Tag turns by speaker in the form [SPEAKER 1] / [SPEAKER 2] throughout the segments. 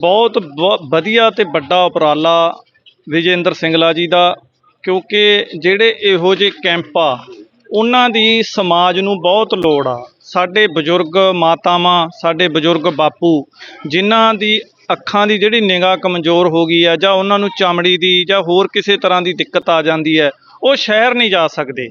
[SPEAKER 1] ਬਹੁਤ ਬ- ਵਧੀਆ ਤੇ ਵੱਡਾ ਉਪਰਾਲਾ ਵਿਜੇਂਦਰ ਸਿੰਗਲਾ ਜੀ ਦਾ, ਕਿਉਂਕਿ ਜਿਹੜੇ ਇਹੋ ਜਿਹੇ ਕੈਂਪ ਆ, ਉਹਨਾਂ ਦੀ ਸਮਾਜ ਨੂੰ ਬਹੁਤ ਲੋੜ ਆ। ਸਾਡੇ ਬਜ਼ੁਰਗ ਮਾਤਾਵਾਂ, ਸਾਡੇ ਬਜ਼ੁਰਗ ਬਾਪੂ, ਜਿਨ੍ਹਾਂ ਦੀ ਅੱਖਾਂ ਦੀ ਜਿਹੜੀ ਨਿਗਾਹ ਕਮਜ਼ੋਰ ਹੋ ਗਈ ਆ, ਜਾਂ ਉਹਨਾਂ ਨੂੰ ਚਮੜੀ ਦੀ ਜਾਂ ਹੋਰ ਕਿਸੇ ਤਰ੍ਹਾਂ ਦੀ ਦਿੱਕਤ ਆ ਜਾਂਦੀ ਹੈ, ਉਹ ਸ਼ਹਿਰ ਨਹੀਂ ਜਾ ਸਕਦੇ।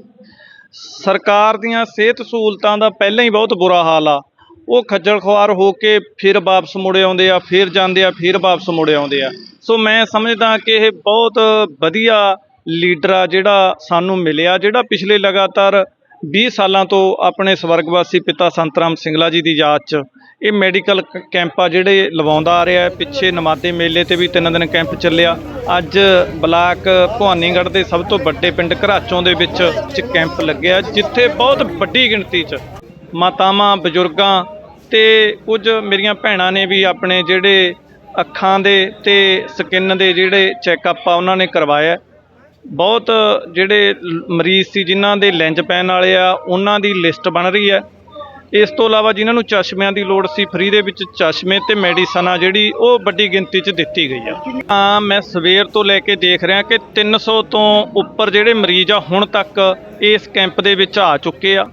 [SPEAKER 1] ਸਰਕਾਰ ਦੀਆਂ ਸਿਹਤ ਸਹੂਲਤਾਂ ਦਾ ਪਹਿਲਾਂ ਹੀ ਬਹੁਤ ਬੁਰਾ ਹਾਲ ਆ। ਉਹ ਖੱਜਲ ਖੁਆਰ ਹੋ ਕੇ ਫਿਰ ਵਾਪਸ ਮੁੜ ਆਉਂਦੇ ਆ, ਫਿਰ ਜਾਂਦੇ ਆ, ਫਿਰ ਵਾਪਸ ਮੁੜ ਆਉਂਦੇ ਆ। ਸੋ ਮੈਂ ਸਮਝਦਾ ਕਿ ਇਹ ਬਹੁਤ ਵਧੀਆ ਲੀਡਰ ਆ ਜਿਹੜਾ ਸਾਨੂੰ ਮਿਲਿਆ, ਜਿਹੜਾ ਪਿਛਲੇ ਲਗਾਤਾਰ 20 ਸਾਲਾਂ ਤੋਂ ਆਪਣੇ ਸਵਰਗਵਾਸੀ ਪਿਤਾ ਸੰਤਰਾਮ ਸਿੰਗਲਾ ਜੀ ਦੀ ਯਾਦ 'ਚ ਇਹ ਮੈਡੀਕਲ ਕ- ਕੈਂਪ ਆ ਜਿਹੜੇ ਲਵਾਉਂਦਾ ਆ ਰਿਹਾ ਪਿੱਛੇ ਨਮਾਦੇ ਮੇਲੇ ਤੇ ਵੀ ਤਿੰਨ ਦਿਨ ਕੈਂਪ ਚੱਲਿਆ। ਅੱਜ ਬਲਾਕ ਭਵਾਨੀਗੜ੍ਹ ਦੇ ਸਭ ਤੋਂ ਵੱਡੇ ਪਿੰਡ ਘਰਾਚੋਂ ਦੇ ਵਿੱਚ ਚ ਕੈਂਪ ਲੱਗਿਆ, ਜਿੱਥੇ ਬਹੁਤ ਵੱਡੀ ਗਿਣਤੀ 'ਚ ਮਾਤਾਵਾਂ, ਬਜ਼ੁਰਗਾਂ ਤੇ ਕੁਝ ਮੇਰੀਆਂ ਭੈਣਾਂ ਨੇ ਵੀ ਆਪਣੇ ਜਿਹੜੇ ਅੱਖਾਂ ਦੇ ਤੇ ਸਕਿਨ ਦੇ ਜਿਹੜੇ ਚੈੱਕਅਪ ਆ, ਉਹਨਾਂ ਨੇ ਕਰਵਾਇਆ। ਬਹੁਤ ਜਿਹੜੇ ਮਰੀਜ਼ ਸੀ, ਜਿਨ੍ਹਾਂ ਦੇ ਲੈਂਜ ਪੈਣ ਵਾਲੇ ਆ, ਉਹਨਾਂ ਦੀ ਲਿਸਟ ਬਣ ਰਹੀ ਹੈ। ਇਸ ਤੋਂ ਇਲਾਵਾ ਜਿਨ੍ਹਾਂ ਨੂੰ ਚਸ਼ਮਿਆਂ ਦੀ ਲੋੜ ਸੀ, ਫ੍ਰੀ ਦੇ ਵਿੱਚ ਚਸ਼ਮੇ ਤੇ ਮੈਡੀਸਨ ਆ ਜਿਹੜੀ ਉਹ ਵੱਡੀ ਗਿਣਤੀ 'ਚ ਦਿੱਤੀ ਗਈ ਆ। ਹਾਂ, ਮੈਂ ਸਵੇਰ ਤੋਂ ਲੈ ਕੇ ਦੇਖ ਰਿਹਾ ਕਿ 300 ਤੋਂ ਉੱਪਰ ਜਿਹੜੇ ਮਰੀਜ਼ ਆ, ਹੁਣ ਤੱਕ ਇਸ ਕੈਂਪ ਦੇ ਵਿੱਚ ਆ ਚੁੱਕੇ ਆ।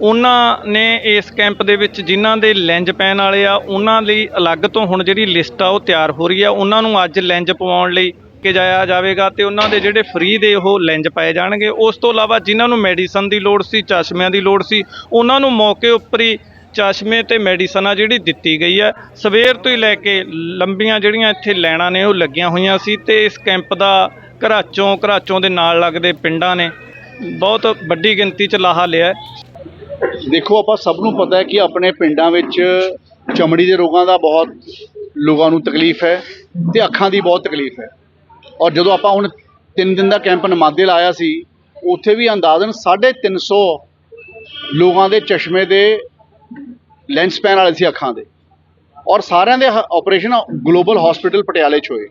[SPEAKER 1] ਉਹਨਾਂ ਨੇ ਇਸ ਕੈਂਪ ਦੇ ਵਿੱਚ ਜਿਨ੍ਹਾਂ ਦੇ ਲੈਂਜ ਪੈਣ ਵਾਲੇ ਆ, ਉਹਨਾਂ ਲਈ ਅਲੱਗ ਤੋਂ ਹੁਣ ਜਿਹੜੀ ਲਿਸਟ ਆ, ਉਹ ਤਿਆਰ ਹੋ ਰਹੀ ਆ। ਉਹਨਾਂ ਨੂੰ ਅੱਜ ਲੈਂਜ ਪਵਾਉਣ ਲਈ ਕੇ ਜਾਇਆ ਜਾਵੇਗਾ ਤੇ ਉਹਨਾਂ ਦੇ ਜਿਹੜੇ ਫ੍ਰੀ ਦੇ ਉਹ ਲੈਂਜ ਪਾਏ ਜਾਣਗੇ। ਉਸ ਤੋਂ ਇਲਾਵਾ ਜਿਨ੍ਹਾਂ ਨੂੰ ਮੈਡੀਸਨ ਦੀ ਲੋੜ ਸੀ, ਚਸ਼ਮਿਆਂ ਦੀ ਲੋੜ ਸੀ, ਉਹਨਾਂ ਨੂੰ ਮੌਕੇ ਉੱਪਰ ਹੀ ਚਸ਼ਮੇ ਤੇ ਮੈਡੀਸਨ ਆ ਜਿਹੜੀ ਦਿੱਤੀ ਗਈ ਹੈ ਸਵੇਰ ਤੋਂ ਹੀ ਲੈ ਕੇ ਲੰਬੀਆਂ ਜਿਹੜੀਆਂ ਇੱਥੇ ਲਾਈਨਾਂ ਨੇ, ਉਹ ਲੱਗੀਆਂ ਹੋਈਆਂ ਸੀ ਤੇ ਇਸ ਕੈਂਪ ਦਾ ਘਰਾਚੋਂ ਘਰਾਚੋਂ ਦੇ ਨਾਲ ਲੱਗਦੇ ਪਿੰਡਾਂ ਨੇ। ਬਹੁਤ ਵੱਡੀ ਗਿਣਤੀ 'ਚ ਲਾਹਾ ਲਿਆ।
[SPEAKER 2] ਦੇਖੋ, ਆਪਾਂ ਸਭ ਨੂੰ ਪਤਾ ਹੈ ਕਿ ਆਪਣੇ ਪਿੰਡਾਂ ਵਿੱਚ ਚਮੜੀ ਦੇ ਰੋਗਾਂ ਦਾ ਬਹੁਤ ਲੋਕਾਂ ਨੂੰ ਤਕਲੀਫ ਹੈ ਤੇ ਅੱਖਾਂ ਦੀ ਬਹੁਤ ਤਕਲੀਫ ਹੈ। ਔਰ ਜਦੋਂ ਆਪਾਂ ਹੁਣ 3 ਦਿਨ ਦਾ ਕੈਂਪ ਨਮਾਦੇ ਲਾਇਆ ਸੀ, ਉੱਥੇ ਵੀ ਅੰਦਾਜ਼ਨ 350 ਲੋਕਾਂ ਦੇ ਚਸ਼ਮੇ ਦੇ ਲੈਂਸ ਪੈਣ ਵਾਲੇ ਸੀ ਅੱਖਾਂ ਦੇ। ਔਰ ਸਾਰਿਆਂ ਦੇ ਆਪਰੇਸ਼ਨ ਗਲੋਬਲ ਹਸਪੀਟਲ ਪਟਿਆਲੇ 'ਚ ਹੋਏ।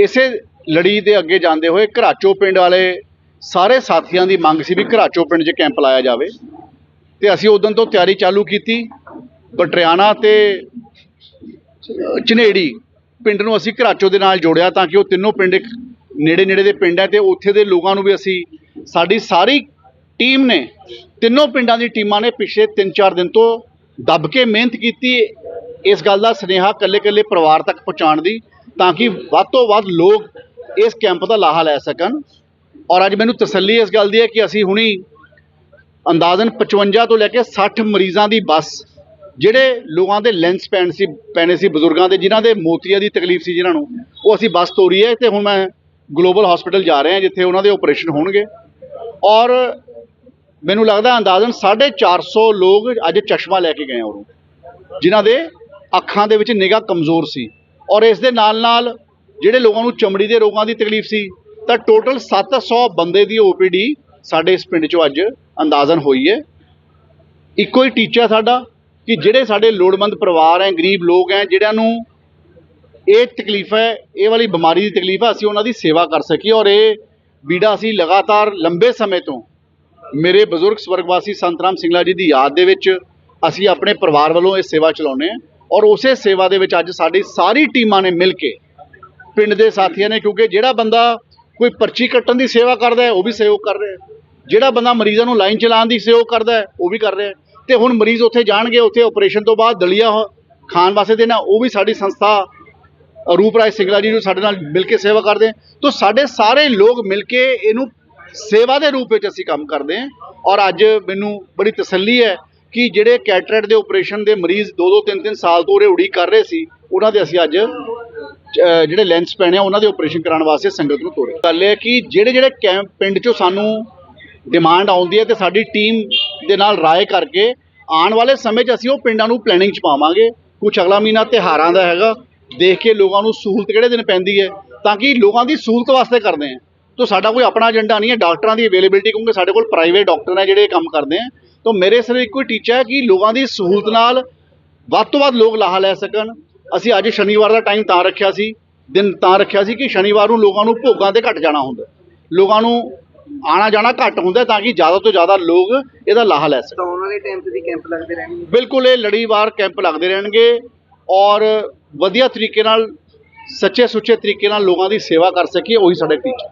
[SPEAKER 2] ਇਸੇ ਲੜੀ ਦੇ ਅੱਗੇ ਜਾਂਦੇ ਹੋਏ ਘਰਾਚੋ ਪਿੰਡ ਵਾਲੇ ਸਾਰੇ ਸਾਥੀਆਂ ਦੀ ਮੰਗ ਸੀ ਵੀ ਘਰਾਚੋ ਪਿੰਡ 'ਚ ਕੈਂਪ ਲਾਇਆ ਜਾਵੇ। ਤੇ ਅਸੀਂ ਉਦੋਂ ਤੋਂ ਤਿਆਰੀ ਚਾਲੂ ਕੀਤੀ। ਬਟਰਿਆਣਾ ਤੇ ਅਹ, ਝਨੇੜੀ ਪਿੰਡ ਨੂੰ ਅਸੀਂ ਘਰਾਚੋ ਦੇ ਨਾਲ ਜੋੜਿਆ ਤਾਂ ਕਿ ਉਹ ਤਿੰਨੋਂ ਪਿੰਡ ਇੱਕ ਨੇੜੇ ਨੇੜੇ ਦੇ ਪਿੰਡ ਹੈ ਤੇ ਉੱਥੇ ਦੇ ਲੋਕਾਂ ਨੂੰ ਵੀ ਅਸੀਂ ਸਾਡੀ ਸਾਰੀ ਟੀਮ ਨੇ ਤਿੰਨੋਂ ਪਿੰਡਾਂ ਦੀ ਟੀਮਾਂ ਨੇ ਪਿਛਲੇ 3-4 ਦਿਨ ਤੋਂ ਦੱਬ ਕੇ ਮਿਹਨਤ ਕੀਤੀ ਇਸ ਗੱਲ ਦਾ ਸੁਨੇਹਾ ਕੱਲੇ-ਕੱਲੇ ਪਰਿਵਾਰ ਤੱਕ ਪਹੁੰਚਾਉਣ ਦੀ ਤਾਂ ਕਿ ਵੱਧ ਤੋਂ ਵੱਧ ਲੋਕ ਇਸ ਕੈਂਪ ਦਾ ਲਾਹਾ ਲੈ ਸਕਣ। ਔਰ ਅੱਜ ਮੈਨੂੰ ਤਸੱਲੀ ਇਸ ਗੱਲ ਦੀ ਹੈ ਕਿ ਅਸੀਂ ਹੁਣੀ ਅੰਦਾਜ਼ਨ 55 ਤੋਂ ਲੈ ਕੇ 60 ਮਰੀਜ਼ਾਂ ਦੀ ਬੱਸ, ਜਿਹੜੇ ਲੋਕਾਂ ਦੇ ਲੈਂਸ ਪੈਣ ਸੀ, ਪੈਣੇ ਸੀ ਬਜ਼ੁਰਗਾਂ ਦੇ, ਜਿਨ੍ਹਾਂ ਦੇ ਮੋਤੀਆ ਦੀ ਤਕਲੀਫ ਸੀ ਜਿਨ੍ਹਾਂ ਨੂੰ, ਉਹ ਅਸੀਂ ਬੱਸ ਤੋਰੀ ਹੈ ਤੇ ਹੁਣ ਮੈਂ ਗਲੋਬਲ ਹਸਪੀਟਲ ਜਾ ਰਿਹਾ ਜਿੱਥੇ ਉਹਨਾਂ ਦੇ ਆਪਰੇਸ਼ਨ ਹੋਣਗੇ। ਔਰ ਮੈਨੂੰ ਲੱਗਦਾ ਅੰਦਾਜ਼ਨ 450 ਲੋਕ ਅੱਜ ਚਸ਼ਮਾ ਲੈ ਕੇ ਗਏ ਆ ਜਿਨ੍ਹਾਂ ਦੇ ਅੱਖਾਂ ਦੇ ਵਿੱਚ ਨਿਗਾਹ ਕਮਜ਼ੋਰ ਸੀ। ਔਰ ਇਸ ਦੇ ਨਾਲ ਨਾਲ ਜਿਹੜੇ ਲੋਕਾਂ ਨੂੰ ਚਮੜੀ ਦੇ ਰੋਗਾਂ ਦੀ ਤਕਲੀਫ ਸੀ ਤਾਂ ਟੋਟਲ 700 ਬੰਦੇ ਦੀ ਓਪੀਡੀ ਸਾਡੇ ਇਸ ਪਿੰਡ 'ਚੋਂ ਅੱਜ ਅੰਦਾਜ਼ਨ ਹੋਈ ਹੈ। ਇੱਕੋ ਹੀ ਟੀਚਾ ਸਾਡਾ ਕਿ ਜਿਹੜੇ ਸਾਡੇ ਲੋੜਵੰਦ ਪਰਿਵਾਰ ਹੈ, ਗਰੀਬ ਲੋਕ ਹੈ, ਜਿਹੜਿਆਂ ਨੂੰ ਇਹ ਤਕਲੀਫ ਹੈ, ਇਹ ਵਾਲੀ ਬਿਮਾਰੀ ਦੀ ਤਕਲੀਫ ਹੈ, ਅਸੀਂ ਉਹਨਾਂ ਦੀ ਸੇਵਾ ਕਰ ਸਕੀਏ ਔਰ ਇਹ ਬੀੜਾ ਅਸੀਂ ਲਗਾਤਾਰ ਲੰਬੇ ਸਮੇਂ ਤੋਂ ਮੇਰੇ ਬਜ਼ੁਰਗ ਸਵਰਗਵਾਸੀ ਸੰਤਰਾਮ ਸਿੰਘਲਾ ਜੀ ਦੀ ਯਾਦ ਦੇ ਵਿੱਚ ਅਸੀਂ ਆਪਣੇ ਪਰਿਵਾਰ ਵੱਲੋਂ ਇਹ ਸੇਵਾ ਚਲਾਉਂਦੇ ਹਾਂ ਔਰ ਉਸੇ ਸੇਵਾ ਦੇ ਵਿੱਚ ਅੱਜ ਸਾਡੀ ਸਾਰੀ ਟੀਮਾਂ ਨੇ ਮਿਲ ਕੇ ਪਿੰਡ ਦੇ ਸਾਥੀਆਂ ਨੇ ਕਿਉਂਕਿ ਜਿਹੜਾ ਬੰਦਾ ਕੋਈ ਪਰਚੀ ਕੱਟਣ ਦੀ ਸੇਵਾ ਕਰਦਾ ਹੈ, ਉਹ ਵੀ ਸਹਿਯੋਗ ਕਰ ਰਿਹਾ ਹੈ। ਜਿਹੜਾ ਬੰਦਾ ਮਰੀਜ਼ਾਂ ਨੂੰ ਲਾਈਨ ਚਲਾਉਣ ਦੀ ਸਹਿਯੋਗ ਕਰਦਾ ਹੈ, ਉਹ ਵੀ ਕਰ ਰਿਹਾ ਹੈ। ਤੇ ਹੁਣ ਮਰੀਜ਼ ਉੱਥੇ ਜਾਣਗੇ, ਉੱਥੇ ਆਪਰੇਸ਼ਨ ਤੋਂ ਬਾਅਦ ਦਲੀਆ ਖਾਣ ਵਾਸਤੇ ਦੇਣਾ, ਉਹ ਵੀ ਸਾਡੀ ਸੰਸਥਾ ਰੂਪ ਰਾਜ ਸਿੰਘਲਾ ਜੀ ਨੂੰ ਸਾਡੇ ਨਾਲ ਮਿਲ ਕੇ ਸੇਵਾ ਕਰਦੇ ਤਾਂ ਸਾਡੇ ਸਾਰੇ ਲੋਕ ਮਿਲ ਕੇ ਇਹਨੂੰ ਸੇਵਾ ਦੇ ਰੂਪ ਵਿੱਚ ਅਸੀਂ ਕੰਮ ਕਰਦੇ ਹਾਂ। ਔਰ ਅੱਜ ਮੈਨੂੰ ਬੜੀ ਤਸੱਲੀ ਹੈ ਕਿ ਜਿਹੜੇ ਕੈਟਰੈਟ ਦੇ ਆਪਰੇਸ਼ਨ ਦੇ ਮਰੀਜ਼ 2-2 3-3 ਸਾਲ ਤੋਂ ਉਰੇ ਉਡੀਕ ਕਰ ਰਹੇ ਸੀ, ਉਹਨਾਂ ਦੇ ਅਸੀਂ ਅੱਜ ਜਿਹੜੇ ਲੈਂਸ ਪੈਣੇ ਆ, ਉਹਨਾਂ ਦੇ ਆਪਰੇਸ਼ਨ ਕਰਾਉਣ ਵਾਸਤੇ ਸੰਗਤ ਨੂੰ ਤੋਰਿਆ ਗੱਲ ਇਹ ਹੈ ਕਿ ਜਿਹੜੇ ਜਿਹੜੇ ਕੈਂਪ ਪਿੰਡ ਚੋਂ ਸਾਨੂੰ ਡਿਮਾਂਡ ਆਉਂਦੀ ਹੈ ਤੇ ਸਾਡੀ ਟੀਮ ਦੇ ਨਾਲ ਰਾਏ ਕਰਕੇ ਆਉਣ ਵਾਲੇ ਸਮੇਂ 'ਚ ਅਸੀਂ ਉਹ ਪਿੰਡਾਂ ਨੂੰ ਪਲੈਨਿੰਗ 'ਚ ਪਾਵਾਂਗੇ। ਕੁਝ ਅਗਲਾ ਮਹੀਨਾ ਤਿਉਹਾਰਾਂ ਦਾ ਹੈਗਾ। ਦੇਖ ਕੇ ਲੋਕਾਂ ਨੂੰ ਸਹੂਲਤ ਕਿਹੜੇ ਦਿਨ ਪੈਂਦੀ ਹੈ, ਤਾਂ ਕਿ ਲੋਕਾਂ ਦੀ ਸਹੂਲਤ ਵਾਸਤੇ ਕਰਦੇ ਹਾਂ। ਤਾਂ ਸਾਡਾ ਕੋਈ ਆਪਣਾ ਏਜੰਡਾ ਨਹੀਂ ਹੈ। ਡਾਕਟਰਾਂ ਦੀ ਅਵੇਲੇਬਿਲਟੀ ਕਿਉਂਕਿ ਸਾਡੇ ਕੋਲ ਪ੍ਰਾਈਵੇਟ ਡਾਕਟਰ ਨੇ ਜਿਹੜੇ ਕੰਮ ਕਰਦੇ ਆ ਤਾਂ ਮੇਰੇ ਸਿਰਫ ਇੱਕੋ ਹੀ ਟੀਚਾ ਹੈ ਕਿ ਲੋਕਾਂ ਦੀ ਸਹੂਲਤ ਨਾਲ ਵੱਧ ਤੋਂ ਵੱਧ ਲੋਕ ਲਾਹਾ ਲੈ ਸਕਣ। ਅਸੀਂ ਅੱਜ ਸ਼ਨੀਵਾਰ ਦਾ ਟਾਈਮ ਤਾਂ ਰੱਖਿਆ ਸੀ ਦਿਨ ਤਾਂ ਰੱਖਿਆ ਸੀ ਕਿ ਸ਼ਨੀਵਾਰ ਨੂੰ ਲੋਕਾਂ ਨੂੰ ਭੋਗਾਂ ਤੇ ਘੱਟ ਜਾਣਾ ਹੁੰਦਾ। ਲੋਕਾਂ ਨੂੰ ਆਣਾ ਜਾਣਾ ਘੱਟ ਹੁੰਦਾ ਤਾਂ ਕਿ ਜ਼ਿਆਦਾ ਤੋਂ ਜ਼ਿਆਦਾ ਲੋਕ ਇਹਦਾ ਲਾਹਾ ਲੈ ਸਕਣ।
[SPEAKER 3] ਆਉਣ ਵਾਲੇ ਟਾਈਮ ਤੇ ਵੀ ਕੈਂਪ ਲੱਗਦੇ ਰਹਿਣਗੇ?
[SPEAKER 2] ਬਿਲਕੁਲ ਇਹ ਲੜੀਵਾਰ ਕੈਂਪ ਲੱਗਦੇ ਰਹਿਣਗੇ ਔਰ ਵਧੀਆ ਤਰੀਕੇ ਨਾਲ ਸੱਚੇ ਸੁੱਚੇ ਤਰੀਕੇ ਨਾਲ ਲੋਕਾਂ ਦੀ ਸੇਵਾ ਕਰ ਸਕੀਏ ਉਹੀ ਸਾਡਾ ਟੀਚਾ